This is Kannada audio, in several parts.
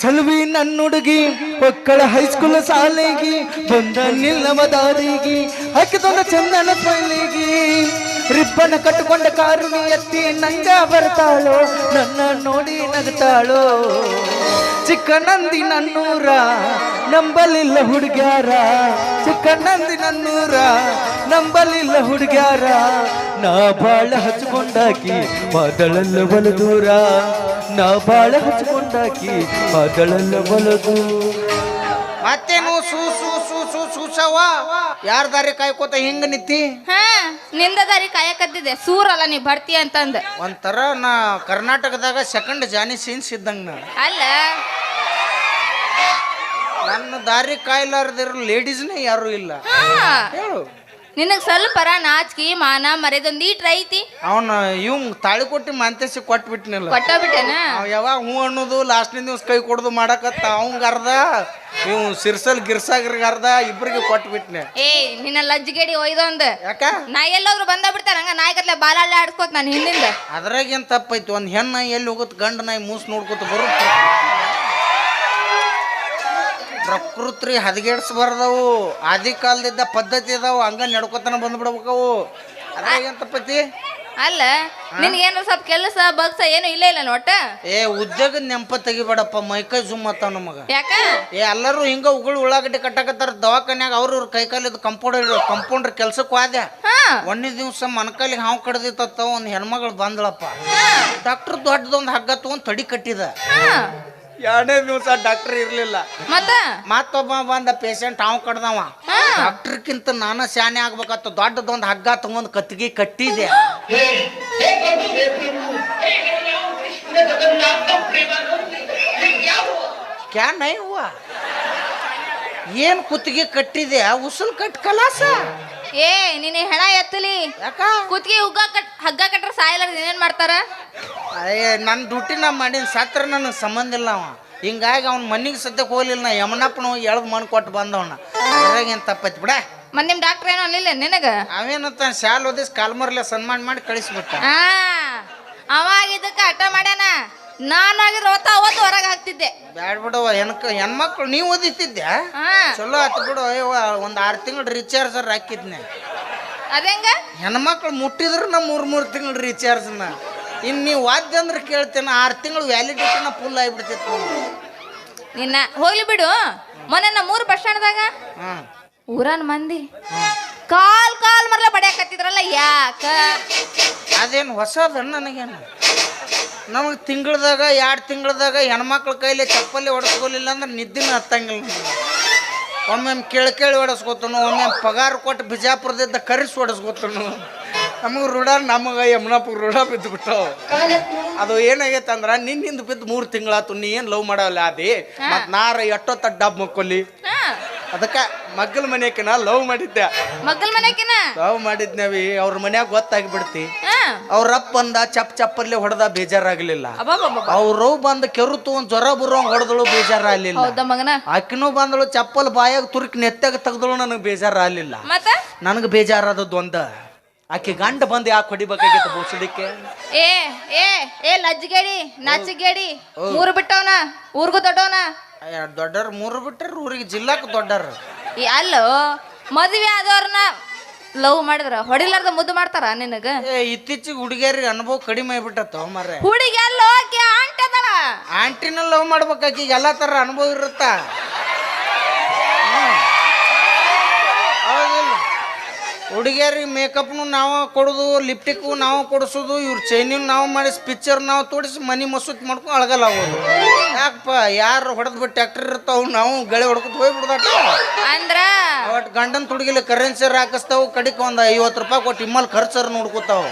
ಚಲುವಿ ನನ್ನ ಹುಡುಗಿ ಮಕ್ಕಳ ಹೈಸ್ಕೂಲ್ ಶಾಲೆಗೆ ಬಂದ ನಿಲ್ಲವ ದಾರಿಗೆ ಹಾಕಿದೊಂದ ಚಂದನ ಸ್ಮೈಲಿಗೆ. ರಿಬ್ಬನ್ ಕಟ್ಟಿಕೊಂಡ ಕಾರುಣಿ ಎತ್ತಿ ನಂಗ ಬರ್ತಾಳೋ ನನ್ನ ನೋಡಿ ನಗ್ತಾಳೋ ಚಿಕ್ಕ ನಂದಿ ನನ್ನೂರ ನಂಬಲಿಲ್ಲ ಹುಡುಗ್ಯಾರ ಚಿಕ್ಕ ನಂದಿ ನನ್ನೂರ ನಂಬಲಿಲ್ಲ ಹುಡುಗ್ಯಾರ ನಾ ಬಾಳ ಹಚ್ಕೊಂಡಾಕಿ ಮಾದಳಲ್ಲ ಬಲು ದೂರ ನಾ ಬಾಳ ಹಚ್ಕೊಂಡಾಕಿ ಮಾದಳಲ್ಲ ಬಲು ದೂರ ಮತ್ತೇನು ಸೂ ಸೂ ಸೂಸವ ಯಾರ ದಾರಿ ಕಾಯ್ಕೋತ ಹಿಂಗ ನಿತ್ತಿ? ಹಾ ನಿಂದ ದಾರಿ ಕಾಯಕತ್ತಿದೆ ಸೂರಲ್ಲ ನೀ ಬರ್ತೀಯ ಅಂತಂದ. ಒಂಥರ ನಾ ಕರ್ನಾಟಕದಾಗ ಸೆಕೆಂಡ್ ಜಾನಿ ಸೀನ್ಸ್ ಇದ್ದಂಗ ನಾ. ಅಲ್ಲ. ನನ್ನ ದಾರಿ ಕಾಯ್ಲಾರ್ದಿರೋ ಲೇಡೀಸ್ನೇ ಯಾರು ಇಲ್ಲ. ಹಾ. ಹೇಳು. ನಿನಗ್ ಸ್ವಲ್ಪರ ನಾಚಿಕೆ ಮಾನ ಮರೆದೊಂದು ಈಟ್ರ ಐತಿ. ಅವನ ಇವ್ ತಾಳಿ ಕೊಟ್ಟು ಮಾಂತೇಸಿ ಕೊಟ್ಟ ಕೊಟ್ಟೋಗ್ಬಿಟ್ಟೆನ ಅವ್ ಯಾವಾಗ ಹೂ ಅನ್ನೋದು ಲಾಸ್ಟ್ನ ದಿವ್ಸ ಕೈ ಕೊಡೋದು ಮಾಡಕತ್ತ ಅವಂಗ ಅರ್ಧ ಇವ್ ಸಿರ್ಸಲ್ ಗಿರ್ಸಾಗ್ರಿಗೆ ಅರ್ಧ ಇಬ್ರಿಗೆ ಬಿಟ್ಟನೆ ಏ ನಿನ್ನ ಲಜ್ಜಿಗೇಡಿ ಒಯ್ದೊಂದ್. ಯಾಕ? ನಾ ಎಲ್ಲೋದ್ರು ಬಂದ ಬಿಡ್ತಾರ ಹಂಗ ನಾಯಿ ಕತ್ಲೆ ಬಾಲಾಳೆ ಆಡ್ಸ್ಕೋತ ನಾನು ಹಿಂದಿಂದ. ಅದ್ರಾಗೇನ್ ತಪ್ಪೈತಿ ಒಂದ್ ಹೆಣ್ಣ ಎಲ್ಲಿ ಹೋಗುತ್ತೆ ಗಂಡ ನಾಯಿ ಮೂಸ್ ನೋಡ್ಕೊತ ಬರುತ್ತೆ ಪ್ರಕೃತಿ ಹದಗೆಡ್ಸ್ಬಾರ್ದವು. ಆದಿ ಕಾಲದಿದ್ದ ಪದ್ಧತಿ ಅದಾವು. ಹಂಗ ನಡ್ಕೋತನ ಬಂದ್ಬಿಡ್ಬೇಕವು. ಅದ್ರಾಗೇನ್ ತಪ್ಪೈತಿ? ಅಲ್ಲ ನಿನ್ಗೇನು ಸ್ವಲ್ಪ ಕೆಲಸ ಬಗ್ಸ ಏನು ಇಲ್ಲ ಇಲ್ಲ ನೋಟ? ಏ ಉದ್ಯೋಗ ನೆಂಪ ತೆಗಿಬೇಡಪ್ಪ. ಮೈಕೈ ಜುಮ್ ಅತ್ತಾವ ನಮಗ. ಯಾಕ? ಏ ಎಲ್ಲರೂ ಹಿಂಗ ಉಗುಳು ಉಳ್ಳಾಗಡ್ಡಿ ಕಟ್ಟಾಕತ್ತಾರ. ದವಾಖಾನ್ಯಾಗ ಅವ್ರ ಇವ್ರ ಕೈ ಕಾಲಿದ್ ಕಂಪೌಂಡರ್ ಕಂಪೌಂಡರ್ ಕೆಲ್ಸಕ್ಕೆ ಹೋದೆ ಒಂದೇ ದಿವ್ಸ ಮನಕಾಲಿಗೆ ಹಾವು ಕಡ್ದಿತ್ತ ಒಂದ್ ಹೆಣ್ಮಗಳು ಬಂದಳಪ್ಪ. ಡಾಕ್ಟರ್ ದೊಡ್ಡದೊಂದು ಹಗ್ಗ ತಗೊಂಡ್ ತಡಿ ಕಟ್ಟಿದ. ಎರಡನೇ ದಿವಸ ಡಾಕ್ಟರ್ ಇರ್ಲಿಲ್ಲ. ಮತ್ತ? ಮತ್ತೊಬ್ಬ ಬಂದ ಪೇಷಂಟ್ ಅವ್ ಕಡ್ದವ. ಡಾಕ್ಟರ್ಕಿಂತ ನಾನು ಶಾನೆ ಆಗ್ಬೇಕತ್ತ ದೊಡ್ಡದೊಂದು ಹಗ್ಗ ತಗೊಂಡ್ ಕತ್ತಿಗೆ ಕಟ್ಟಿದೆ. ಕ್ಯಾನ್ ಹೂವ? ಏನ್ ಕುತ್ತಿಗೆ ಕಟ್ಟಿದೆ? ಉಸುಲ್ ಕಟ್ ಕಲಾಸ ಏ ನಿನ್ನ ಹೆಣ ಎತ್ತಲಿ. ಯಾಕ? ಕುತ್ತಿಗೆ ಹುಗ್ಗ ಕಟ್ ಹಗ್ಗ ಕಟ್ರ ಸಾಯಲ್ಲ ಏನೇನ್ ಮಾಡ್ತಾರ? ಅಯ್ಯ ನನ್ನ ಡ್ಯೂಟಿ ನಾ ಮಾಡಿನ ಸತ್ರ ನನಗೆ ಸಂಬಂಧ ಇಲ್ಲ ಅವ. ಹಿಂಗಾಗಿ ಅವ್ನ ಮನೆಗೆ ಸದ್ಯಕ್ಕೆ ಹೋಗ್ಲಿಲ್ಲ ನಾ ಯಮನಪ್ಪನ ಎಳ್ದು ಮಣ್ಣು ಕೊಟ್ಟು ಬಂದವನ. ಅದ್ರಾಗ ಏನು ತಪ್ಪೈತಿ ಬಿಡ. ಮತ್ ನಿಮ್ ಡಾಕ್ಟರ್ ಏನೋ ಅನ್ಲಿಲ್ಲ ನಿನಗ? ಅವೇನಂತ ಶಾಲ್ ಓದಿಸ್ ಕಾಲ್ಮರ್ಲೆ ಸನ್ಮಾನ ಮಾಡಿ ಕಳಿಸ್ಬಿಟ್ಟ. ಆ ಅವಾಗ ಇದಕ್ಕೆ ಹಠ ಮಾಡ್ಯಾನ. ನಾನಾಗಿರೋ ಹೊತ್ತ ಅವತ್ತು ಹೊರಗೆ ಹಾಕ್ತಿದ್ದೆ. ಬ್ಯಾಡ್ ಬಿಡವ ಹೆಣ್ಕ ಹೆಣ್ಮಕ್ಳು ನೀವು ಓದಿತಿದ್ದೆ ಹಾ. ಚಲೋ ಆತು ಬಿಡು ಅಯ್ಯವ್ವ ಒಂದು ಆರು ತಿಂಗಳು ರಿಚಾರ್ಜರ್ ಹಾಕಿದ್ನೆ. ಅದೇಂಗ? ಹೆಣ್ಮಕ್ಳು ಮುಟ್ಟಿದ್ರು ನಾ ಮೂರು ಮೂರು ತಿಂಗಳು ರಿಚಾರ್ಜ್ನ ಇನ್ನು ನೀವು ವಾದ್ಯ ಅಂದ್ರೆ ಕೇಳ್ತೇನೆ ಆರು ತಿಂಗಳು ವ್ಯಾಲಿಡಿಟಿನ ಫುಲ್ ಆಗಿಬಿಡ್ತಿತ್ತು ನಿನ್ನ ಹೋಗ್ಲಿ ಬಿಡು. ಮೊನ್ನೆ ನಮ್ಮ ಮೂರು ಬಸ್ ಸ್ಟ್ಯಾಂಡ್ದಾಗ ಹಾಂ. ಊರನ್ ಮಂದಿ ಕಾಲ್ ಕಾಲ್ ಮರ್ಲ ಬಡಿಯಾಕತ್ತಿದ್ರಲ್ಲ ಯಾಕ? ಅದೇನು ಹೊಸದ ನನಗೇನು? ನಮಗೆ ತಿಂಗಳದಾಗ ಎರಡು ತಿಂಗಳದಾಗ ಹೆಣ್ಮಕ್ಳ ಕೈಲಿ ಚಪ್ಪಲಿ ಹೊಡೆಸ್ಕೊಲಿಲ್ಲ ಅಂದ್ರೆ ನಿದ್ದಿನ ಹತ್ತಂಗಿಲ್ಲ. ಒಮ್ಮೊಮ್ಮೆ ಕೇಳಿ ಕೇಳಿ ಹೊಡೆಸ್ಕೊತನು ಒಮ್ಮೆ ಪಗಾರ ಕೊಟ್ಟು ಬಿಜಾಪುರದಿಂದ ಕರೆಸಿ ಹೊಡೆಸ್ಕೊತನು. ನಮಗೆ ರೂಢ ನಮಗೆ ಯಮುನಾಪುರ ರೂಢ ಬಿದ್ದು ಬಿಟ್ಟವು ಅದು ಏನಾಗೈತೆ ಅಂದ್ರೆ ನಿನ್ನಿಂದ ಬಿದ್ದು ಮೂರು ತಿಂಗಳಾತು ನೀ ಏನು ಲವ್ ಮಾಡಲ್ಲ ಅದೇ ಮತ್ತು ನಾರ ಎಷ್ಟೊತ್ತ ಡಬ್ ಮಕ್ಕೊಲ್ಲಿ ಅದಕ್ಕೆ ಮಗ್ಗಲ್ ಮನೆಯಕಿನ ಲವ್ ಮಾಡಿದ್ದೆ. ಮಗ್ಗಲ್ ಮನೆಕಿನ ಲವ್ ಮಾಡಿದ್ನವಿ ಅವ್ರ ಮನ್ಯಾಗ ಗೊತ್ತಾಗಿ ಬಿಡ್ತಿ ಅವ್ರ ಅಪ್ಪ ಬಂದ ಚಪ್ ಚಪ್ಪಲ್ಲಿ ಹೊಡೆದ ಬೇಜಾರಾಗ್ಲಿಲ್ಲ. ಅವ್ರವ್ ಅವ್ರು ಬಂದ ಕೆರುತು ಒಂದ್ ಜ್ವರ ಬರುವಂಗ್ ಹೊಡೆದಳು ಬೇಜಾರಾಗ್ಲಿಲ್ಲ. ಆಕಿನೂ ಬಂದಳು ಚಪ್ಪಲ್ ಬಾಯಾಗ ತುರ್ಕ್ ನೆತ್ತಾಗ ತೆಗ್ದಳು ನನಗ್ ಬೇಜಾರಾಗ್ಲಿಲ್ಲ. ನನಗೆ ಬೇಜಾರಾದದ್ದು ಒಂದ. ಆಕೆ ಗಂಡ ಬಂದು ಯಾಕೆ ಹೊಡಿಬೇಕಾಗಿತ್ತು ಬೋಸಡಿಕೆ ಏ ಏ ಏ ಲಜ್ಜಿಗೇಡಿ ನಾಚಿಗೇಡಿ ಊರು ಬಿಟ್ಟವನ ಊರ್ಗೂ ದೊಡ್ಡವನ? ದೊಡ್ಡರ್ ಮೂರು ಬಿಟ್ಟರು ಊರಿಗೆ ಜಿಲ್ಲಾಕ್ ದೊಡ್ಡರು. ಈ ಅಲ್ಲೋ ಮದ್ವೆ ಆದವ್ರನ್ನ ಲವ್ ಮಾಡಿದ್ರ? ಹೊಡಿಲಾರ್ದ ಮುದ್ದು ಮಾಡ್ತಾರ ನಿನಗ? ಏ ಇತ್ತೀಚಿಗೆ ಹುಡುಗಿಯರಿಗೆ ಅನುಭವ ಕಡಿಮೆ ಆಗ್ಬಿಟ್ಟತ್ತೋ ಮರ ಹುಡುಗಿ ಅಲ್ಲೋ ಆಕೆ ಆಂಟಿ ಅದಳ. ಆಂಟಿನ ಲವ್ ಮಾಡ್ಬೇಕಾಕಿ ಎಲ್ಲ ಥರ ಅನುಭವ ಇರುತ್ತ ಹೌದಿಲ್ಲ ಹುಡುಗಿಯರಿಗೆ ಮೇಕಪ್ನು ನಾವು ಕೊಡೋದು ಲಿಪ್ಟಿಕ್ಕು ನಾವು ಕೊಡಿಸೋದು ಇವ್ರ ಚೈನಿನ ನಾವು ಮಾಡಿಸಿ ಪಿಕ್ಚರ್ ನಾವು ತೋಡಿಸಿ ಮನಿ ಮಸೂತ್ ಮಾಡ್ಕೊಂಡು ಅಳಗಲ್ಲ ಆಗೋದು ಯಾಕಪ್ಪ ಯಾರು ಹೊಡೆದು ಬಿಟ್ಟು ಟ್ಯಾಕ್ಟರ್ ಇರ್ತಾವ ನಾವು ಗಳೆ ಹೊಡ್ಕೊತ ಹೋಗ್ಬಿಡ್ದಾಟ. ಅಂದ್ರ? ಒಟ್ಟು ಗಂಡನ ತುಡುಗಿಲಿ ಕರೆನ್ಸಿ ಹಾಕಿಸ್ತಾವು ಕಡಿಕ್ ಒಂದು ಐವತ್ತು ರೂಪಾಯಿ ಕೊಟ್ಟು ಇಮ್ಮಲ್ಲಿ ಖರ್ಚರ್ ನೋಡ್ಕೊತಾವ.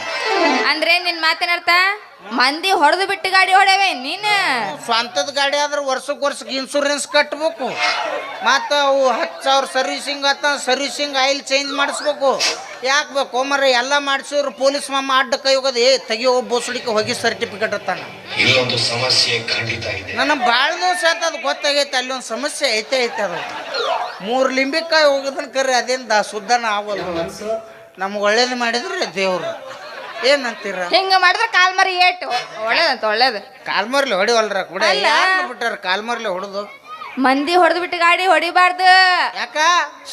ಅಂದ್ರೆ ನಿನ್ ಮಾತೇನರ್ಥ? ಮಂದಿ ಹೊಡೆದು ಬಿಟ್ಟು ಗಾಡಿ ಹೊಡೆವೆ ನೀನ್? ಸ್ವಂತದ ಗಾಡಿ ಆದ್ರೆ ವರ್ಷಕ್ಕೆ ವರ್ಷಕ್ಕೆ ಇನ್ಶೂರೆನ್ಸ್ ಕಟ್ಬೇಕು. ಮತ್ತು ಅವು ಹತ್ತು ಸಾವಿರ ಸರ್ವಿಸಿಂಗ್ ಆತ ಸರ್ವಿಸಿಂಗ್ ಆಯಿಲ್ ಚೇಂಜ್ ಮಾಡಿಸ್ಬೇಕು. ಯಾಕೆ ಬೇಕು? ಮರ ಎಲ್ಲ ಮಾಡಿಸಿದ್ರು ಪೊಲೀಸ್ ಮಾಮ ಅಡ್ಡ ಕೈ ಹೋಗೋದು. ಏ ತೆಗಿಯೋ ಸುಡಿಕೆ ಹೋಗಿ ಸರ್ಟಿಫಿಕೇಟ್ ಅತ್ತಾನ ಸಮಸ್ಯೆ ಖಂಡಿತ ಇದೆ. ನನಗೆ ಭಾಳ ದಿವಸ ಆಯ್ತು ಅದು ಗೊತ್ತಾಗೈತೆ ಅಲ್ಲಿ ಒಂದು ಸಮಸ್ಯೆ ಐತೆ ಐತೆ ಅದು. ಮೂರು ಲಿಂಬಿಕಾಯಿ ಹೋಗೋದನ್ನ ಕರೆ ಅದೇನು ದ ಶುದ್ಧನ ಆಗೋದು ನಮ್ಗೆ ಒಳ್ಳೇದು ಮಾಡಿದ್ರೆ ದೇವರು. ಏನಂತೀರ? ಹಿಂಗ ಮಾಡಿದ್ರೆ ಕಾಲ್ಮರಿ ಏಟು. ಒಳ್ಳೇದಂತ ಒಳ್ಳೇದು. ಕಾಲ್ಮರ್ಲಿ ಹೊಡಿವಲ್ರ ಕೂಡ? ಅಲ್ಲ. ಯಾರು ಬಿಟ್ಟಾರ ಕಾಲ್ಮರ್ಲಿ ಹೊಡೆದು? ಮಂದಿ ಹೊಡೆದು ಬಿಟ್ಟು ಗಾಡಿ ಹೊಡಿಬಾರ್ದು. ಯಾಕ?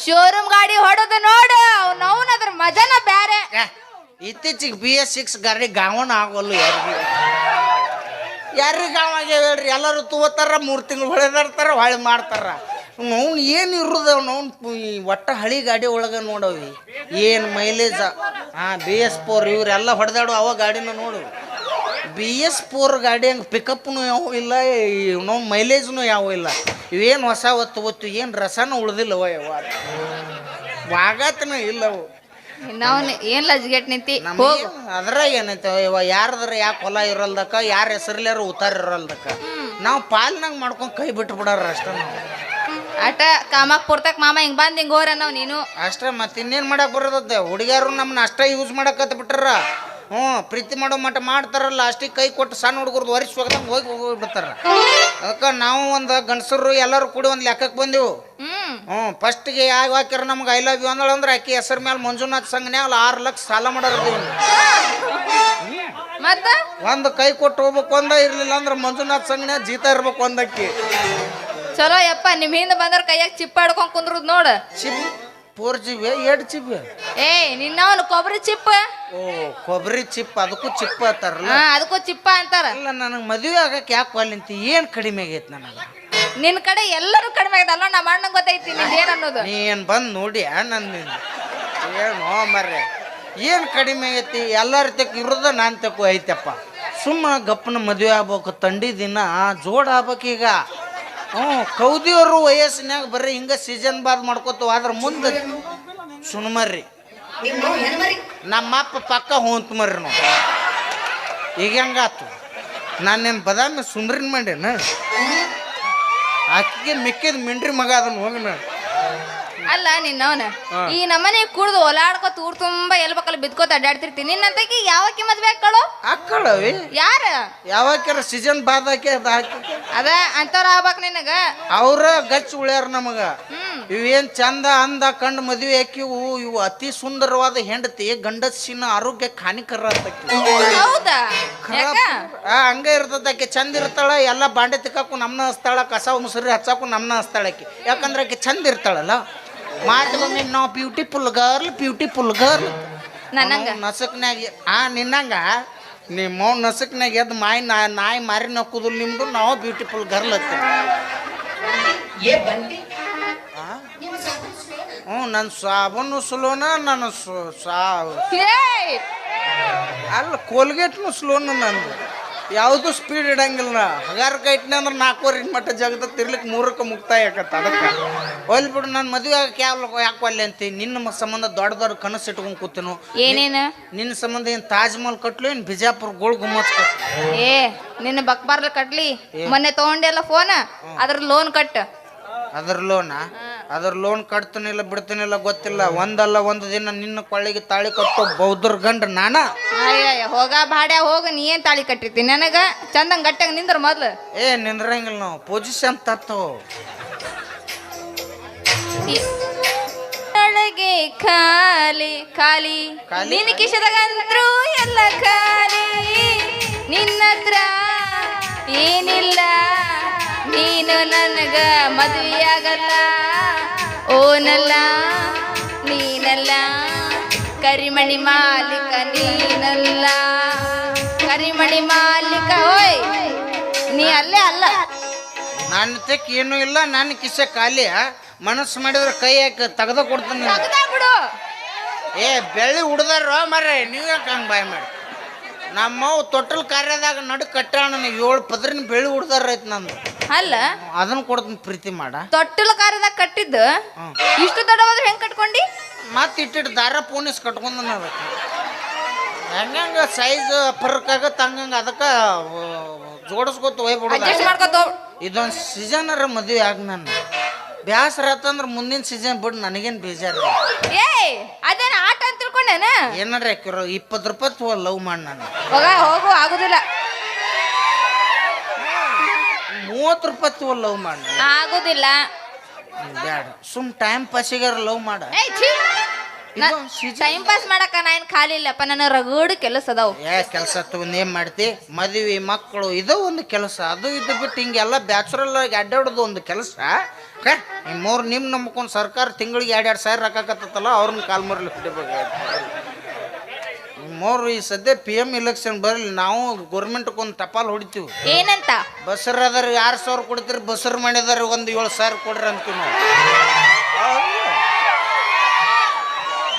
ಶೋರೂಮ್ ಗಾಡಿ ಹೊಡೆದು ನೋಡು. ಅವ್ನ ಅವ್ನ ಅದ್ರ ಮಜಾನ ಬ್ಯಾರೆ. ಏ, ಇತ್ತೀಚಿಗೆ ಬಿ ಎಸ್ ಸಿಕ್ಸ್ ಗಾಡಿ ಗಾವನ ಆಗೋಲ್ಲ ಯಾರಿಗೆ. ಯಾರಿಗೆ ಗಾವ ಆಗ್ಯಾವ ಹೇಳ್ರಿ? ಎಲ್ಲರೂ ತೂವತ್ತಾರ ಮೂರು ತಿಂಗಳು ಹೊಳೆದಾಡ್ತಾರ ಹೊಳೆ ಮಾಡ್ತಾರ. ಅವ್ನು ಏನು ಇರೋದು ಅವ್ನು ಒಟ್ಟ ಹಳಿ ಗಾಡಿ ಒಳಗೆ ನೋಡವಿ. ಏನು ಮೈಲೇಜ? ಹಾಂ ಬಿ ಎಸ್ ಫೋರ್ ಇವರೆಲ್ಲ ಹೊಡೆದಾಡು ಅವ ಗಾಡಿನ ನೋಡು. ಬಿ ಎಸ್ ಫೋರ್ ಗಾಡಿ ಹಂಗೆ ಪಿಕಪ್ನು ಯಾವ ಇಲ್ಲ ನಾವು ಮೈಲೇಜ್ನು ಯಾವ ಇಲ್ಲ. ಇವೇನು ಹೊಸ ಹೊತ್ತು ಹೊತ್ತು ಏನು ರಸನ ಉಳ್ದಿಲ್ಲವ ಯಾವ ವಾಗತನ ಇಲ್ಲವು ನಾವು ಏನ್ ಲಜ್ಗೆಟ್ ನಿಂತಿ? ಅದ್ರ ಏನೈತೆ ಇವ ಯಾರದ್ರ ಯಾಕೆ ಹೊಲ ಇರಲ್ದಕ್ಕ ಯಾರ ಹೆಸರ್ಲ್ಯಾರ ಉತ್ತಾರ ಇರಲ್ದಕ್ಕ. ನಾವು ಪಾಲ್ನಾಗ ಮಾಡ್ಕೊಂಡು ಕೈ ಬಿಟ್ಟು ಬಿಡಾರ ಅಷ್ಟ ನಾವು. ಆಟ ಕಾಮಕ್ ಪುರ್ತಕ್ ಮಾಮ ಹಿಂಗ್ ಬಂದ್ ಹಿಂಗ್ ಹೋರ ನಾವ್ ನೀನು. ಅಷ್ಟೇ ಮತ್ತೆ ಇನ್ನೇನು ಮಾಡಕ್ ಬರೋದತ್ತೆ? ಹುಡುಗಿಯರು ನಮ್ಮನ್ನ ಅಷ್ಟೇ ಯೂಸ್ ಮಾಡಕತ್ ಬಿಟ್ಟಾರ ಹ್ಞೂ ಪ್ರೀತಿ ಮಾಡೋ ಮಟ್ಟ ಮಾಡ್ತಾರಲ್ಲ ಅಷ್ಟಿಗೆ ಕೈ ಕೊಟ್ಟು ಸಣ್ಣ ಹುಡುಗರ್ದು ಒರಿಸಿ ಹೋಗಿ ಹೋಗಿ ಹೋಗ್ಬಿಡ್ತಾರ. ಅದಕ್ಕೆ ನಾವು ಒಂದು ಗಂಡಸರು ಎಲ್ಲರೂ ಕೂಡಿ ಒಂದು ಲೆಕ್ಕಕ್ಕೆ ಬಂದೆವು. ಹ್ಞೂ ಫಸ್ಟಿಗೆ ಯಾವ ಹಾಕ್ಯಾರ ನಮ್ಗೆ ಐ ಲವ್ ಯು ಅಂದಳ ಅಂದ್ರೆ ಆಕೆ ಹೆಸರು ಮೇಲೆ ಮಂಜುನಾಥ್ ಸಂಘನ್ಯಾಗ ಆರು ಲಕ್ಷ ಸಾಲ ಮಾಡೋರು ಮತ್ತ? ಒಂದು ಕೈ ಕೊಟ್ಟು ಹೋಗ್ಬೇಕು ಅಂದ ಇರಲಿಲ್ಲ ಅಂದ್ರೆ ಮಂಜುನಾಥ್ ಸಂಘನ್ಯಾಗ ಜೀತ ಇರ್ಬೇಕು ಒಂದಕ್ಕಿ ಚಲೋ ಯಪ್ಪ ನಿಮ್ ಹಿಂದ ಬಂದ್ರ ಕೈಯಾಗ ಚಿಪ್ಪ ಹಿಡ್ಕೊಂಡ್ ಕುಂದ್ರದ್ ನೋಡ. ಚಿಪ್ ಫೋರ್ ಜಿ ಬಿ ಎರಡು ಜಿ ಬಿ ಏ ನಿನ್ನವನು ಕೊಬ್ಬರಿ ಚಿಪ್ಪ? ಓ ಕೊಬ್ಬರಿ ಚಿಪ್ ಅದಕ್ಕೂ ಚಿಪ್ ಅಂತಾರಲ್ಲ? ಹಾ ಅದಕ್ಕೂ ಚಿಪ್ಪ ಅಂತಾರ. ಇಲ್ಲ ನನಗೆ ಮದುವೆ ಆಗಕ್ಕೆ ಯಾಕೆ ಅಲ್ಲಿಂತ ಏನು ಕಡಿಮೆ ಆಗೈತೆ ನನಗೆ? ನಿನ್ ಕಡೆ ಎಲ್ಲರೂ ಕಡಿಮೆ ಆಗಿದೆ ಅಲ್ಲ ನಮ್ಮ ಅಣ್ಣ ಗೊತ್ತೈತಿ ನಿಂದ ಏನ್ ಅನ್ನೋದು. ನೀನ್ ಬಂದು ನೋಡಿ ನನ್ನ ಏನು ಮರ್ರೆ. ಏನು ಕಡಿಮೆ ಆಗೈತಿ? ಎಲ್ಲರ ತಕ್ಕ ಇರೋದ ನಾನು ತೆಕ್ಕು ಐತಪ್ಪ. ಸುಮ್ಮ ಗಪ್ಪನ ಮದುವೆ ಆಗ್ಬೇಕು ತಂಡಿ ದಿನ ಜೋಡ್ ಆಗ್ಬೇಕೀಗ ಹ್ಞೂ, ಕೌದಿಯವರು ವಯಸ್ಸಿನಾಗ ಬರ್ರಿ, ಹಿಂಗ ಸೀಸನ್ ಬಾದ್ ಮಾಡ್ಕೋತ ಆದ್ರೆ ಮುಂದೆ ಸುಣ್ಮರ್ರಿ ನಮ್ಮಪ್ಪ ಪಕ್ಕ ಹೊಂತ ಮರ್ರಿ ನಾವು ಈಗ ಹೆಂಗಾತು? ನಾನೇನು ಬದಾಮಿ ಸುಮ್ರಿನ ಮಾಡೇನ ಆಕಿಗೆ ಮಿಕ್ಕಿದ ಮಿಂಡ್ರಿ ಮಗ ಅದನ್ನು ಹೋಗಿ ನಾನು ಅಲ್ಲ ನಿನ್ನವನ? ಈ ನಮ್ಮನೆ ಕುಡ್ದು ಓಲಾಡ್ಕೊತ ತೂರ್ ತುಂಬಾ ಎಲ್ ಬೇಕಲ್ಲ ಬಿದ್ಕೋತ ಅಡ್ಡಾಡ್ತಿರ್ತೀನಿ. ನಿನ್ನಂತಕಿ ಯಾವಕ್ಕೆ ಮದ್ವೆ ಹಾಕೊಳ್ಳು ಹಾಕ್ಕಳವಿ ಯಾರ? ಯಾವಾಕ್ಯಾರ ಸೀಸನ್ ಬಾದ್ ಹಾಕಿ ಅದು ಹಾಕಿ ಅದ ಅಂತವ್ರ ಆಗ್ಬೇಕ್ ನಿನಗ? ಅವ್ರ ಗಚ್ಚ ಉಳ್ಯಾರ ನಮಗ. ಇವೇನ್ ಚಂದ ಅಂದ ಕಂಡ್ ಮದ್ವೆ ಹಾಕಿವು ಇವು ಅತಿ ಸುಂದರವಾದ ಹೆಂಡತಿ ಗಂಡಸಿನ ಆರೋಗ್ಯಕ್ಕೆ ಹಾನಿಕರ ಹೌದಾ? ಯಾಕ? ಹಂಗ ಇರ್ತದ ಆಕೆ. ಚಂದ ಇರ್ತಾಳ ಎಲ್ಲ ಬಾಂಡೆ ತಿಕ್ಕಾಕು ನಮ್ನ ಹಸ್ತಾಳ ಕಸ ಮುಸುರಿ ಹಚ್ಚಾಕು ನಮ್ನ ಹಸ್ತಾಳ ಆಕಿ ಯಾಕಂದ್ರೆ ಆಕೆ ಚಂದ ಇರ್ತಾಳಲ್ಲ? ಮಾತುಗೊಮ್ಮೆ ನಾವು ಬ್ಯೂಟಿಫುಲ್ ಗರ್ಲ್ ಬ್ಯೂಟಿಫುಲ್ ಗರ್ಲ್ ನನ್ನಂಗ? ನಸಕ್ನಾಗ ಆ ನಿನ್ನಂಗ? ನಿಮ್ಮ ನಸಕ್ನಾಗ ಎದ್ದು ಮಾಯಿ ನಾ ನಾಯಿ ಮಾರಿ ನಕ್ಕುದಿಲ್ಲ ನಿಮ್ದು ನಾವು ಬ್ಯೂಟಿಫುಲ್ ಗರ್ಲ್ ಹತ್ತಿ ಹ್ಞೂ ನನ್ನ ಸಾಬೂನು ಸ್ಲೋನ ನನ್ನ ಸ-! ಅಲ್ಲ ಕೋಲ್ಗೇಟ್ನು ಸ್ಲೋನ ನಂದು. ಯಾವುದು ಸ್ಪೀಡ್ ಇಡಂಗಿಲ್ಲ ಹಗಾರ ಕೈಟ್ನೆ ಅಂದ್ರೆ ನಾಲ್ಕೂವರೆ ಮಟ್ಟ ಜಗದ ತಿರ್ಲಿಕ್ಕೆ ಮೂರಕ್ಕೆ ಮುಕ್ತಾಯ ಆಕತ್ತ ಅದಕ್ಕೆ. ಒಲ್ ಬಿಡು ನಾನು ಮದುವೆ ಯಾವ ಯಾಕೆ ಅಲ್ಲಿ ಅಂತಿ? ನಿನ್ನ ಸಂಬಂಧ ದೊಡ್ಡ ದೊಡ್ಡ ಕನಸು ಇಟ್ಕೊಂಡು ಕೂತೇನು. ಏನೇನು? ನಿನ್ನ ಸಂಬಂಧ ಏನು ತಾಜ್ ಮಹಲ್ ಕಟ್ಲು ಏನು ಬಿಜಾಪುರ ಗೋಳ್ ಗುಮ್ಮಚ್ ಏ ನಿನ್ನ ಬಕ್ಬಾರ್ಲ ಕಟ್ಲಿ. ಮೊನ್ನೆ ತಗೊಂಡೆಲ್ಲ ಫೋನ್ ಅದ್ರ ಲೋನ್ ಕಟ್ ಅದ್ರ ಲೋನ ಅದ್ರ ಲೋನ್ ಕಟ್ತನಿಲ್ಲ ಬಿಡ್ತನಿಲ್ಲ ಗೊತ್ತಿಲ್ಲ. ಒಂದಲ್ಲ ಒಂದು ದಿನ ನಿನ್ನ ಕೊಳ್ಳಿಗೆ ತಾಳಿ ಕಟ್ಟೋ ಬೌದ್ರ ಗಂಡ ನಾನ? ಅಯ್ಯ ಹೋಗ ಬಾಡ್ಯ ಹೋಗ ನೀ ಏನ್ ತಾಳಿ ಕಟ್ಟಿರ್ತೀನಿ ನನಗ ಚಂದಂಗ್ ಗಟ್ಟಾಗ ನಿಂದ್ರ ಮೊದ್ಲು. ಏ ನಿಂದ್ರಂಗಿಲ್ಲ ನಾವು. ಪೊಸಿಷನ್ ತತ್ತು ಒಳಗೆ ಖಾಲಿ ಖಾಲಿ. ಖಾಲಿ? ನಿನ್ನ ಕಿಶದಾಗ ಅಂದ್ರು ಎಲ್ಲ ಖಾಲಿ. ನಿನ್ನತ್ರ ಏನಿಲ್ಲ ನೀನು ನನಗ ಮದುವೆಯಾಗಲ್ಲ. ಓನಲ್ಲ ನೀನಲ್ಲ ಕರಿಮಣಿ ಮಾಲಿಕ ನೀನಲ್ಲ. ಕರಿಮಣಿ ಮಾಲಿಕ ಓಯ್ ನೀ ಅಲ್ಲೇ ಅಲ್ಲ. ನನ್ನ ತೆಕ್ ಏನೂ ಇಲ್ಲ ನನ್ನ ಕಿಸೆ ಖಾಲಿ ಮನಸ್ಸು ಮಾಡಿದ್ರೆ ಕೈ ಹಾಕಿ ತೆಗೆದು ಕೊಡ್ತೀನಿ ಬಿಡು ಏ ಬೆಳ್ಳಿ ಹುಡ್ದಾರ ಮರ್ರೆ ನೀವು ಯಾಕೆ ಹಂಗೆ ಬಾಯ್ ಮಾಡಿ ನಮ್ಮವು ತೊಟ್ಟಲ್ ಕಾರ್ಯದಾಗ ನಡು ಕಟ್ಟಾಣ ಏಳು ಪದ್ರಿನ ಬೆಳ್ಳಿ ಹುಡ್ದಾರ ಐತೆ ನಂದು. ಅಲ್ಲ. ಅದನ್ನ ಕೊಡ್ತೀನಿ ಪ್ರೀತಿ ಮಾಡ. ತೊಟ್ಟಲ ಕಾರ್ಯದಾಗ ಕಟ್ಟಿದ್ದು? ಇಷ್ಟು ದೊಡ್ಡವಾದ್ರೆ ಹೆಂಗ್ ಕಟ್ಕೊಂಡಿ? ಮತ್ತೆ ಇಟ್ಟಿಟ್ಟು ದಾರ ಪೋನಿಸ್ ಕಟ್ಕೊಂಡ ಅದಕ್ಕೆ ಹೆಂಗ ಸೈಜ್ ಫರ್ಕ್ ಆಗತ್ತೆ ಹಂಗಂಗೆ ಅದಕ್ಕೆ ಜೋಡಿಸ್ಕೊತ ಹೋಗ್ಬಿಡೋದು. ಅಡ್ಜಸ್ಟ್ ಮಾಡ್ಕೊತ ಇದೊಂದು ಸೀಸನರ ಮದುವೆ ಆಗ ನಾನು ಬ್ಯಾಸರ ಆತಂದ್ರೆ ಮುಂದಿನ ಸೀಸನ್ ಬಿಡು ನನಗೇನು ಬೇಜಾರು ಏಯ್ ಅದೇನ ಆಟ ಅಂತ ತಿಳ್ಕೊಂಡೇನ? ಏನಾರ ಹಾಕಿರೋ ಇಪ್ಪತ್ತು ರೂಪಾಯಿ ತಗೋ ಲವ್ ಮಾಡಿ ನಾನು. ಹೋಗ ಹೋಗು ಆಗುದಿಲ್ಲ. ಮೂವತ್ತು ರೂಪಾಯಿ ತಗೋ ಲವ್ ಮಾಡಿ. ಆಗುದಿಲ್ಲ. ಬ್ಯಾಡ. ಸುಮ್ ಟೈಮ್ ಪಾಸಿಗಾರ ಲವ್ ಮಾಡ. ಏಯ್ ಛೀ. ಟೈಮ್ ಪಾಸ್ ಮಾಡಕ ನಾ ಏನ್ ಖಾಲಿ ಇಲ್ಲಪ್ಪ ನನ್ನ ರಗಡ್ ಕೆಲಸ ಅದಾವ. ಏ ಕೆಲಸ ತಗೊಂಡು ಏನ್ ಮಾಡ್ತಿ? ಮದುವೆ ಮಕ್ಕಳು ಇದು ಒಂದು ಕೆಲಸ. ಅದು ಇದು ಬಿಟ್ಟು ಹಿಂಗೆಲ್ಲ ಬ್ಯಾಚುರಲ್ ಆಗಿ ಅಡ್ಡಾಡೋದು ಒಂದು ಕೆಲಸ. ಮೂರು ನಿಮ್ ನಂಬ್ಕೊಂಡು ಸರ್ಕಾರ ತಿಂಗಳಿಗೆ ಎರಡು ಎರಡು ಸಾವಿರ ರೊಕ್ಕತ್ತಲ್ಲ ಅವ್ರನ್ನ ಕಾಲ್ ಮರಲಿ ಮೂರು ಈ ಸದ್ಯ ಪಿ ಎಂ ಇಲೆಕ್ಷನ್ ಬರಲಿ ನಾವು ಗೌರ್ಮೆಂಟ್ಗೆ ಒಂದು ಟಪಾಲ್ ಹೊಡಿತೀವಿ. ಏನಂತ? ಬಸರ್ ಅದಾರ ಆರು ಸಾವಿರ ಕೊಡ್ತೀರಿ ಬಸರ್ ಮಾಡಿದಾರ ಒಂದು ಏಳು ಸಾವಿರ ಕೊಡ್ರಿ ಅಂತೀವಿ ನಾವು.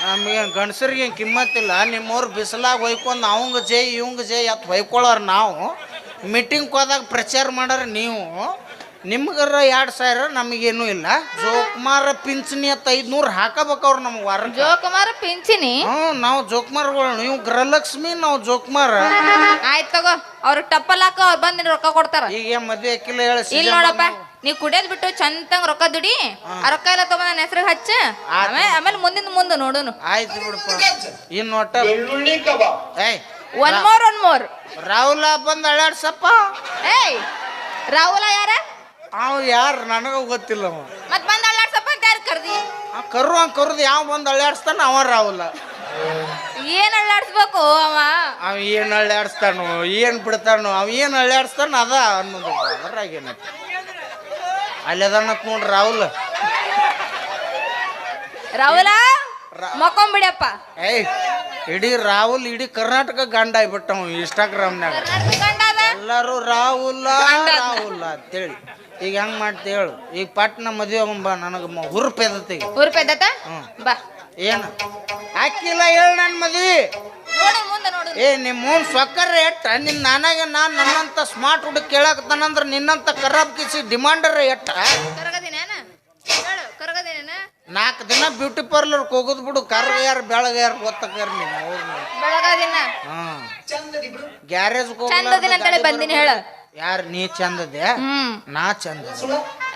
ನಮಗೆ ಗಂಡಸರಿಗೆ ಏನು ಕಿಮ್ಮತ್ತಿಲ್ಲ. ನಿಮ್ಮವ್ರು ಬಿಸಿಲಾಗ ಹೊಯ್ಕೊಂಡು ಅವಂಗೆ ಜೈ ಇವಂಗೆ ಜೈ ಅತ್ ಹೊಯ್ಕೊಳ್ಳೋರು ನಾವು. ಮೀಟಿಂಗ್ ಹೋದಾಗ ಪ್ರಚಾರ ಮಾಡೋರು ನೀವು. ನಿಮ್ಗರ ಎರಡು ಸಾವಿರ ನಮಗೇನು ಇಲ್ಲ. ಜೋಕುಮಾರ ಪಿಂಚಣಿ ಅಂತ ಐದುನೂರು ಹಾಕಬೇಕು ಅವ್ರು ನಮ್ಗೆ ವಾರ ಜೋಕುಮಾರ ಪಿಂಚಣಿ? ಹ್ಞೂ ನಾವು ಜೋಕುಮಾರ್ಗಳು ನೀವು ಗೃಹಲಕ್ಷ್ಮಿ ನಾವು ಜೋಕುಮಾರ. ಆಯ್ತು ತಗೋ ಅವ್ರಿಗೆ ಟಪ್ಪಲ್ ಹಾಕೋ ಅವ್ರು ಬಂದು ರೊಕ್ಕ ಕೊಡ್ತಾರ. ಈಗ ಮದುವೆ ಮದ್ವೆ ಹೇಳಿ ಇಲ್ಲಿ ನೋಡಪ್ಪ. ನೀ ಕುಡಿಯೋದ್ ಬಿಟ್ಟು ಚಂದಂಗ್ ರೊಕ್ಕ ದುಡಿ ಆ ರೊಕ್ಕ ಎಲ್ಲ ತಗೊಂಡ್ ನನ್ನ ಹೆಸರಿಗೆ ಹಚ್ಚ. ಆಮೇಲೆ ಆಮೇಲೆ ಮುಂದಿನ ಮುಂದೆ ನೋಡೋನು. ಆಯ್ತು ಬಿಡಪ್ಪ. ಇನ್ ಒಟ್ಟ ಏಯ್ ಒನ್ ಮೋರ್ ಒನ್ ಮೋರ್ ರಾಹುಲ ಬಂದು ಅಳ್ಳಾಡ್ಸಪ್ಪ ಏಯ್ ರಾಹುಲ ಯಾರ? ಅವ ಯಾರು ನನಗ ಗೊತ್ತಿಲ್ಲ ಅವ. ಮತ್ ಬಂದ್ ಅಳ್ಳಾಡ್ಸಪ್ಪ ಅಂತ ಯಾರು ಕರ್ದಿ? ಆ ಕರು ಹಂಗೆ ಕರುದು ಯಾವ ಬಂದು ಅಳ್ಳಾಡ್ಸ್ತಾನ ಅವ ರಾಹುಲ. ಏನ್ ಅಳ್ಳಾಡ್ಸ್ಬೇಕು ಅವ? ಅವ ಏನು ಅಳ್ಳಾಡ್ಸ್ತಾನೋ ಏನು ಬಿಡ್ತಾನೋ ಅವ ಏನು ಅಳ್ಳಾಡ್ಸ್ತಾನ ಅದ ಅನ್ನೋದು ಅದ್ರಾಗ ಏನೈತಿ ಅಲ್ಲಿ ಅದನ್ನತ್ ನೋಡ್ರಿ ರಾಹುಲ್ ರಾಹುಲ ಮಕ್ಕೊಂಬಿಡಪ್ಪ. ಏಯ್ ಇಡೀ ರಾಹುಲ್ ಇಡೀ ಕರ್ನಾಟಕ ಗಂಡ ಆಗ್ಬಿಟ್ಟವ ಇನ್ಸ್ಟಾಗ್ರಾಮ್ನಾಗ ಎಲ್ಲರೂ ರಾಹುಲ್ ರಾಹುಲ್ ಅಂತೇಳಿ. ಈಗ ಹೆಂಗ್ ಮಾಡ್ತಿ ಹೇಳು? ಈಗ ಪಟ್ನ ಮದುವೆ ಬಾ ನನಗೆ ಹುರುಪ್ ಎದತಿ ಊರ್ ಪೆದ್ದತ ಬಾ. ಏನು? ಹಾಕಿಲ್ಲ ಹೇಳು ನನ್ನ ಮದ್ವಿ. ನೋಡು ಮುಂದೆ ನೋಡು. ಏ ನಿಮ್ಮ ಮೂನ್ ಸೊಕ್ಕರ್ ಎಟ್ಟ? ನಿನ್ನ ನನಗೆ ನಾನು ನನ್ನಂತ ಸ್ಮಾರ್ಟ್ ಹುಡುಗ ಕೇಳಾಕತ್ತಾನಂದ್ರ ನಿನ್ನಂತ ಕರಾಬ್ ಕಿಸಿ ಡಿಮಾಂಡರ್ ಎಟ್ಟ? ಕರಗದಿನೇನ ಹೇಳು ಕರಗದಿನೇನ ನಾಲ್ಕು ದಿನ ಬ್ಯೂಟಿ ಪಾರ್ಲರ್ಗೆ ಹೋಗೋದು ಬಿಡು ಕರ್ಗ ಯಾರು ಬೆಳಗ ಯಾರು ಬೆಳಗಾದಿನ? ಹಾಂ ಗ್ಯಾರೇಜ್ ಅಂತೇಳಿ ಬಂದಿನಿ ಹೇಳು. ಯಾರು ನೀ ಚಂದದೆ ಹ್ಮ್. ನಾ ಚಂದ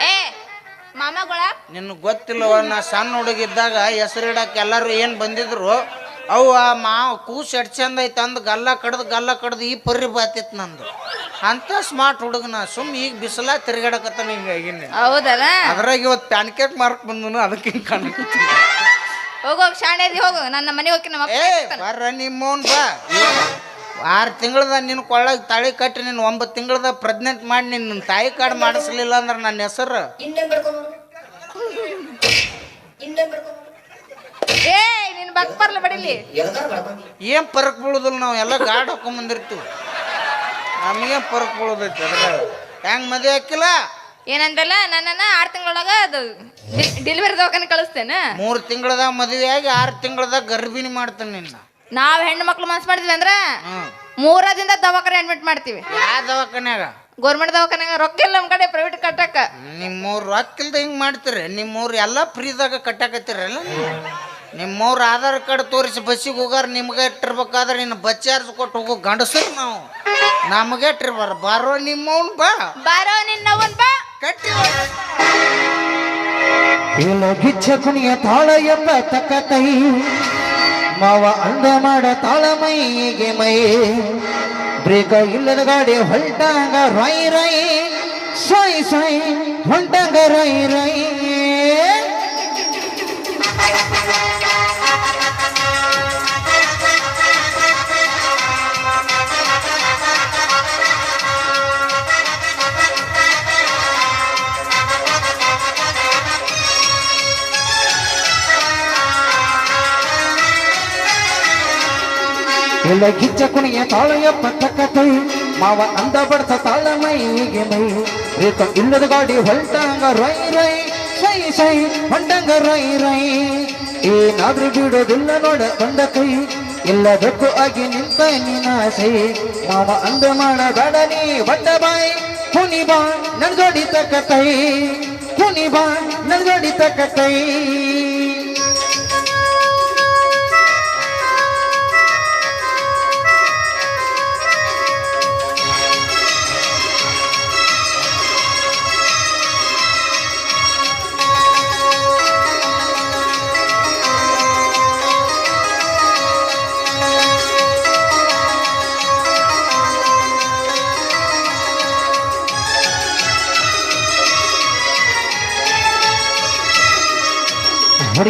ಏ ಮಾಮಗಳ? ನಿನ್ನ ಗೊತ್ತಿಲ್ಲವ ನಾ ಸಣ್ಣ ಹುಡುಗಿದ್ದಾಗ ಹೆಸರಿಡಕ್ಕೆ ಎಲ್ಲರೂ ಏನು ಬಂದಿದ್ರು? ಅವು ಆ ಮಾವ ಕೂಸು ಎಡ್ ಚಂದ ಐತೆ ಅಂದು ಗಲ್ಲ ಕಡ್ದು ಗಲ್ಲ ಕಡ್ದು ಈ ಪರ್ರಿ ಬಾತಿತ್ತು ನಂದು. ಅಂತ ಸ್ಮಾರ್ಟ್ ಹುಡುಗನ ಸುಮ್ ಈಗ ಬಿಸಿಲ ತಿರ್ಗಾಡಕತ್ತಾನ ಹಿಂಗಾಗಿನ ಹೌದಲ್ಲ? ಅದ್ರಾಗ ಇವತ್ತು ಪ್ಯಾನ್ ಕೇಕ್ ಮಾರ್ಕ್ ಬಂದನು ಅದಕ್ಕೆ ಹಿಂಗೆ ಕಾಣಕತ್ತೀನಿ ಹೋಗಿ ಶಾಣೆದಿ ಹೋಗು. ನನ್ನ ಮನೆ ಹೋಗಿ ನಮ್ಮ ಏ ಬರ್ರ ನಿಮ್ಮವನ್ ಬಾ. ಆರು ತಿಂಗಳದ ನಿನ್ನ ಕೊಳ್ಳಾಗ ತಾಳಿ ಕಟ್ಟಿ ನಿನ್ನ ಒಂಬತ್ತು ತಿಂಗಳದ ಪ್ರೆಗ್ನೆಂಟ್ ಮಾಡಿ ನಿನ್ನ ತಾಯಿ ಕಾರ್ಡ್ ಮಾಡಿಸ್ಲಿಲ್ಲ ಅಂದ್ರೆ ನನ್ನ ಹೆಸರು? ಬರ್ಲ ಬಡಿಲಿ ಏನ್ ಪರಕ್ ಬೀಳುದಿಲ್ಲ ನಾವು? ಎಲ್ಲ ಗಾಡ್ ಹಾಕೊಂಡ್ ಬಂದಿರ್ತೀವಿ. ನಮಗೇನ್ ಪರಕ್ ಬೀಳೋದೈತಿ ಅದ್ರಾಗ? ಹೆಂಗ್ ಮದ್ವೆ ಹಾಕಿಲ್ಲ? ಏನಂದಲ್ಲ ನನ್ನನ್ನ ಆರ್ ತಿಂಗಳೊಳಗ ಅದು ಡೆಲಿವರಿ ದವಾಖಾನೆ ಕಳಿಸ್ತೇನೆ. ಮೂರ್ ತಿಂಗಳದಾಗ ಮದ್ವೆ ಆಗಿ ಆರು ತಿಂಗಳದಾಗ ಗರ್ಭಿಣಿ ಮಾಡ್ತಾನೆ ನಿನ್ನ. ನಾವ್ ಹೆಣ್ಣು ಮಕ್ಳು ಮನ್ಸ್ ಮಾಡಿದ್ವಿ ಅಂದ್ರ ಮೂರಾದಿಂದ ಮೂರ ದವಾಖಾನೆ ಅಡ್ಮಿಟ್ ಮಾಡ್ತೀವಿ. ಯಾವ ದವಾಖಾನ್ಯಾಗ? ಗೌರ್ಮೆಂಟ್ ದವಾಖಾನೆಗ ರೊಕ್ಕ ಇಲ್ಲ ನಮ್ ಕಡೆ ಪ್ರೈವೇಟ್ ಕಟ್ಟಕ್ಕ. ರೊಕ್ಕ ಇಲ್ದ ಹಿಂಗೆ ಮಾಡ್ತೀರಿ? ಮೂರ್ ಎಲ್ಲ ಫ್ರೀದಾಗ ಕಟ್ಟಾಕತ್ತೀರಲ್ಲ? ನಿಮ್ಮವ್ರು ಆಧಾರ್ ಕಾರ್ಡ್ ತೋರಿಸಿ ಬಸ್ಸಿಗೆ ಹೋಗಾರ ನಿಮ್ಗೆ ಇಟ್ಟಿರ್ಬೇಕಾದ್ರೆ ನಿನ್ನ ಬಸ್ ಚಾರ್ಜ್ ಕೊಟ್ಟು ಹೋಗೋ ಗಂಡಸರು ನಾವು. ನಮಗೆ ಇಟ್ಟಿರ್ಬಾರ ಬಾರೋ ನಿಮ್ಮವ್ನು ಬಾ. ಬಾರೋ ನಿನ್ನವನ್ ಬಾ. ಕಟ್ಟಿ ಇಲ್ಲ ಗಿಚ್ಚ ಕುಣಿಯ ತಾಳ ಎಂಬ ತಕ್ಕ ಕೈ ಮಾವ ಅಂದ ಮಾಡ ತಾಳ ಮೈಗೆ ಮೈ. ಬ್ರೇಕ ಇಲ್ಲದ ಗಾಡಿ ಹೊಲ್ಟಾಂಗ ರೈ ರೈ ಸಾಯಿ ಸಾಯಿ ಹೊಂಟಾಗ ರೈ ರೈ ಇಲ್ಲ ಗಿಚ್ಚ ಕುಣಿಯ ತಾಳ ಎಪ್ಪ ತಕ್ಕ ಕೈ ಮಾವ ಅಂದ ಬಡ್ತ ತಾಳ ಮೈಗೆ ಮೈ ಬ್ರೇಕ ಇಲ್ಲದ ಗಾಡಿ ಹೊಲ್ಟಾಗ ರೈ ರೈ ಸೈ ಸೈ ಹೊಂಟಂಗ ರೈ ರೈ ಏನಾದ್ರೂ ಬಿಡೋದಿಲ್ಲ ನೋಡ ಬಂದ ಕೈ ಎಲ್ಲದಕ್ಕೂ ಆಗಿ ನಿಂತ ನೀನಾಸೈ ಮಾವ ಅಂದ ಮಾಡ ಬೇಡ ನೀ ಬಂದ ಬಾಯ್ ಹುನಿ ಬಾ ನನ್ ಜೋಡಿ ತಕ್ಕ ಕೈ ಹುನಿ ಬಾ ನನ್ ಜೋಡಿ ತಕ್ಕ ಕೈ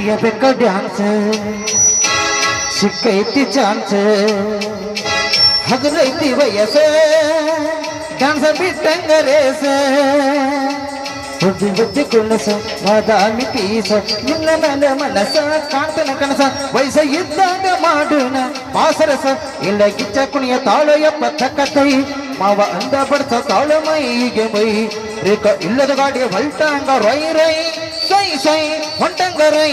ಹೊಡೆಯಬೇಕ ಡ್ಯಾನ್ಸ್ ಸಿಕ್ಕೈತಿ ಚಾನ್ಸ್ ಹಗಲೈತಿ ವಯಸ್ಸ ಡ್ಯಾನ್ಸ್ ಬಿಟ್ಟಂಗ ರೇಸ ಬುದ್ಧಿ ಬುದ್ಧಿ ಕುಣಸ ಬಾದಾಮಿ ಪೀಸ ನಿನ್ನ ನನ್ನ ಮನಸ ಕಾಣ್ತನ ಕನಸ ವಯಸ್ಸ ಇದ್ದಾಗ ಮಾಡೋಣ ಪಾಸರಸ ಇಲ್ಲ ಗಿಚ್ಚ ಕುಣಿಯ ತಾಳು ಎಪ್ಪತ್ತ ಕಥೈ ಮಾವ ಅಂದ ಬಡ್ಸ ತಾಳು ಮೈಗೆ ಮೈ ರೇಖ ಇಲ್ಲದ ಗಾಡಿ ಹೊಲ್ಟಂಗ ರೈ ರೈ ಸೈ ಸೈ ಹೊಂಟಂಗ ರೈ.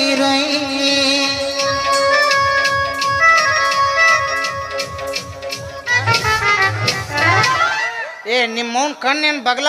ಏ ನಿಮ್ಮವನ್ ಕಣ್ಣೇನು ಬಗಲ